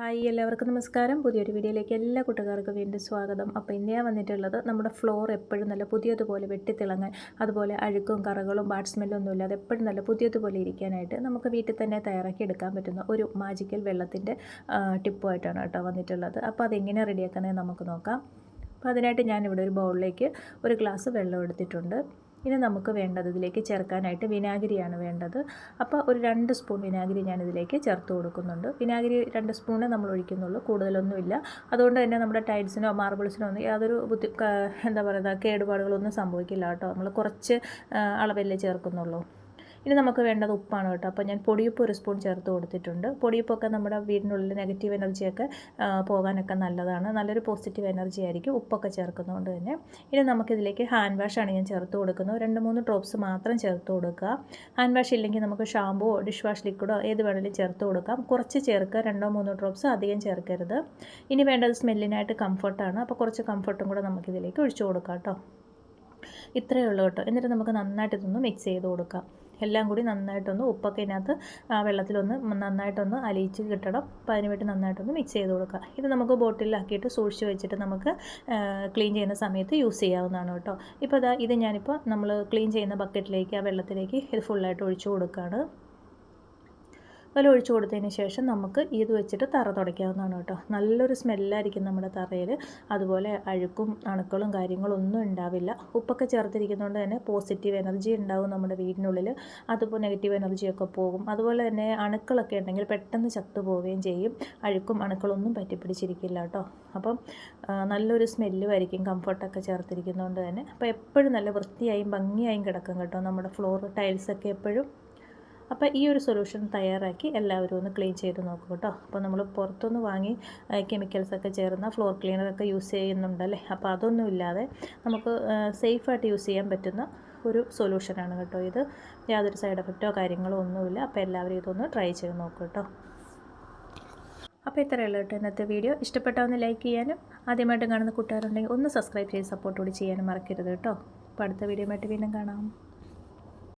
Hi എല്ലാവർക്കും നമസ്കാരം. പുതിയൊരു വീഡിയോയിലേക്ക് എല്ലാ കൂട്ടുകാർക്കും വീണ്ടും സ്വാഗതം. അപ്പോൾ ഇന്ന് ഞാൻ വന്നിട്ടുള്ളത് നമ്മുടെ ഫ്ലോർ എപ്പോഴും നല്ല പുതിയതുപോലെ വെട്ടിത്തിളങ്ങാൻ അതുപോലെ അഴുക്കും കറകളും ബാഡ് സ്മെല്ലും ഒന്നും ഇല്ലാതെ എപ്പോഴും നല്ല പുതിയതുപോലെ ഇരിക്കാനായിട്ട് നമുക്ക് വീട്ടിൽ തന്നെ തയ്യാറാക്കി എടുക്കാൻ പറ്റുന്ന ഒരു മാജിക്കൽ വെള്ളത്തിന്റെ ടിപ്പുമായിട്ടാണ് കേട്ടോ വന്നിട്ടുള്ളത്. അപ്പോൾ അതെങ്ങനെ റെഡിയാക്കുന്നത് നമുക്ക് നോക്കാം. അപ്പോൾ അതിനായിട്ട് ഞാനിവിടെ ഒരു ബൗളിലേക്ക് ഒരു ഗ്ലാസ് വെള്ളം എടുത്തിട്ടുണ്ട്. ഇനി നമുക്ക് വേണ്ടത് ഇതിലേക്ക് ചേർക്കാനായിട്ട് വിനാഗിരിയാണ് വേണ്ടത്. അപ്പോൾ ഒരു രണ്ട് സ്പൂൺ വിനാഗിരി ഞാൻ ഇതിലേക്ക് ചേർത്ത് കൊടുക്കുന്നുണ്ട്. വിനാഗിരി രണ്ട് സ്പൂണേ നമ്മൾ ഒഴിക്കുന്നുള്ളൂ കൂടുതലൊന്നുമില്ല. അതുകൊണ്ട് തന്നെ നമ്മുടെ ടൈൽസിനോ മാർബിൾസിനോ ഒന്നും യാതൊരു ബുദ്ധി എന്താ പറയുക കേടുപാടുകളൊന്നും സംഭവിക്കില്ല കേട്ടോ. നമ്മൾ കുറച്ച് അളവല്ലേ ചേർക്കുന്നുള്ളൂ. ഇനി നമുക്ക് വേണ്ടത് ഉപ്പാണ് കേട്ടോ. അപ്പോൾ ഞാൻ പൊടിയുപ്പ് ഒരു സ്പൂൺ ചേർത്ത് കൊടുത്തിട്ടുണ്ട്. പൊടിയുപ്പൊക്കെ നമ്മുടെ വീടിനുള്ളിൽ നെഗറ്റീവ് എനർജിയൊക്കെ പോകാനൊക്കെ നല്ലതാണ്. നല്ലൊരു പോസിറ്റീവ് എനർജി ആയിരിക്കും ഉപ്പൊക്കെ ചേർക്കുന്നതുകൊണ്ട് തന്നെ. ഇനി നമുക്കിതിലേക്ക് ഹാൻഡ് വാഷാണ് ഞാൻ ചേർത്ത് കൊടുക്കുന്നത്. രണ്ട് മൂന്ന് ഡ്രോപ്സ് മാത്രം ചേർത്ത് കൊടുക്കുക. ഹാൻഡ് വാഷ് ഇല്ലെങ്കിൽ നമുക്ക് ഷാമ്പുവോ ഡിഷ് വാഷ് ലിക്വിഡോ ഏത് വേണമെങ്കിലും ചേർത്ത് കൊടുക്കാം. കുറച്ച് ചേർക്കുക രണ്ടോ മൂന്നോ ഡ്രോപ്സ് അധികം ചേർക്കരുത്. ഇനി വേണ്ടത് സ്മെല്ലിനായിട്ട് കംഫർട്ടാണ്. അപ്പോൾ കുറച്ച് കംഫർട്ടും കൂടെ നമുക്കിതിലേക്ക് ഒഴിച്ചു കൊടുക്കാം കേട്ടോ. ഇത്രയേ ഉള്ളൂ കേട്ടോ. എന്നിട്ട് നമുക്ക് നന്നായിട്ട് ഇതൊന്ന് മിക്സ് ചെയ്ത് കൊടുക്കാം. എല്ലാം കൂടി നന്നായിട്ടൊന്ന് ഉപ്പൊക്കെ ഇതിനകത്ത് വെള്ളത്തിലൊന്ന് നന്നായിട്ടൊന്ന് അലിയിച്ച് കിട്ടണം. അപ്പോൾ അതിന് വേണ്ടി നന്നായിട്ടൊന്ന് മിക്സ് ചെയ്ത് കൊടുക്കുക ഇത് നമുക്ക് ബോട്ടിലാക്കിയിട്ട് സൂക്ഷിച്ച് വെച്ചിട്ട് നമുക്ക് ക്ലീൻ ചെയ്യുന്ന സമയത്ത് യൂസ് ചെയ്യാവുന്നതാണ് കേട്ടോ. ഇപ്പോൾ ഇതാ ഇത് ഞാനിപ്പോൾ നമ്മൾ ക്ലീൻ ചെയ്യുന്ന ബക്കറ്റിലേക്ക് ആ വെള്ളത്തിലേക്ക് ഇത് ഫുള്ളായിട്ട് ഒഴിച്ചു കൊടുക്കുകയാണ് വെള്ളം ഒഴിച്ചു കൊടുത്തതിന് ശേഷം നമുക്ക് ഇത് വെച്ചിട്ട് തറ തുടയ്ക്കാവുന്നതാണ് കേട്ടോ. നല്ലൊരു സ്മെല്ലായിരിക്കും നമ്മുടെ തറയിൽ. അതുപോലെ അഴുക്കും അണുക്കളും കാര്യങ്ങളും ഒന്നും ഉണ്ടാവില്ല. ഉപ്പൊക്കെ ചേർത്തിരിക്കുന്നതുകൊണ്ട് തന്നെ പോസിറ്റീവ് എനർജി ഉണ്ടാവും നമ്മുടെ വീടിനുള്ളിൽ. അതുപോലെ നെഗറ്റീവ് എനർജിയൊക്കെ പോകും. അതുപോലെ തന്നെ അണുക്കളൊക്കെ ഉണ്ടെങ്കിൽ പെട്ടെന്ന് ചത്തു പോവുകയും ചെയ്യും. അഴുക്കും അണുക്കളൊന്നും പറ്റിപ്പിടിച്ചിരിക്കില്ല കേട്ടോ. അപ്പം നല്ലൊരു സ്മെല്ലും ആയിരിക്കും കംഫർട്ടൊക്കെ ചേർത്തിരിക്കുന്നതുകൊണ്ട് തന്നെ. അപ്പോൾ എപ്പോഴും നല്ല വൃത്തിയായും ഭംഗിയായും കിടക്കും കേട്ടോ നമ്മുടെ ഫ്ലോർ ടൈൽസൊക്കെ എപ്പോഴും. അപ്പോൾ ഈ ഒരു സൊല്യൂഷൻ തയ്യാറാക്കി എല്ലാവരും ഒന്ന് ക്ലീൻ ചെയ്ത് നോക്കും കേട്ടോ. അപ്പോൾ നമ്മൾ പുറത്തുനിന്ന് വാങ്ങി കെമിക്കൽസ് ഒക്കെ ചേർന്ന ഫ്ലോർ ക്ലീനറൊക്കെ യൂസ് ചെയ്യുന്നുണ്ടല്ലേ അപ്പോൾ അതൊന്നുമില്ലാതെ നമുക്ക് സേഫായിട്ട് യൂസ് ചെയ്യാൻ പറ്റുന്ന ഒരു സൊല്യൂഷനാണ് കേട്ടോ ഇത്. യാതൊരു സൈഡ് എഫക്റ്റോ കാര്യങ്ങളോ ഒന്നുമില്ല. അപ്പോൾ എല്ലാവരും ഇതൊന്ന് ട്രൈ ചെയ്ത് നോക്കും കേട്ടോ. അപ്പോൾ ഇത്രയേ കേട്ടോ ഇന്നത്തെ വീഡിയോ ഇഷ്ടപ്പെട്ടാൽ ലൈക്ക് ചെയ്യാനും ആദ്യമായിട്ട് കാണുന്ന കൂട്ടുകാരുണ്ടെങ്കിൽ ഒന്ന് സബ്സ്ക്രൈബ് ചെയ്ത് സപ്പോർട്ട് കൂടി ചെയ്യാനും മറക്കരുത് കേട്ടോ. അപ്പോൾ അടുത്ത വീഡിയോ ആയിട്ട് വീണ്ടും കാണാം.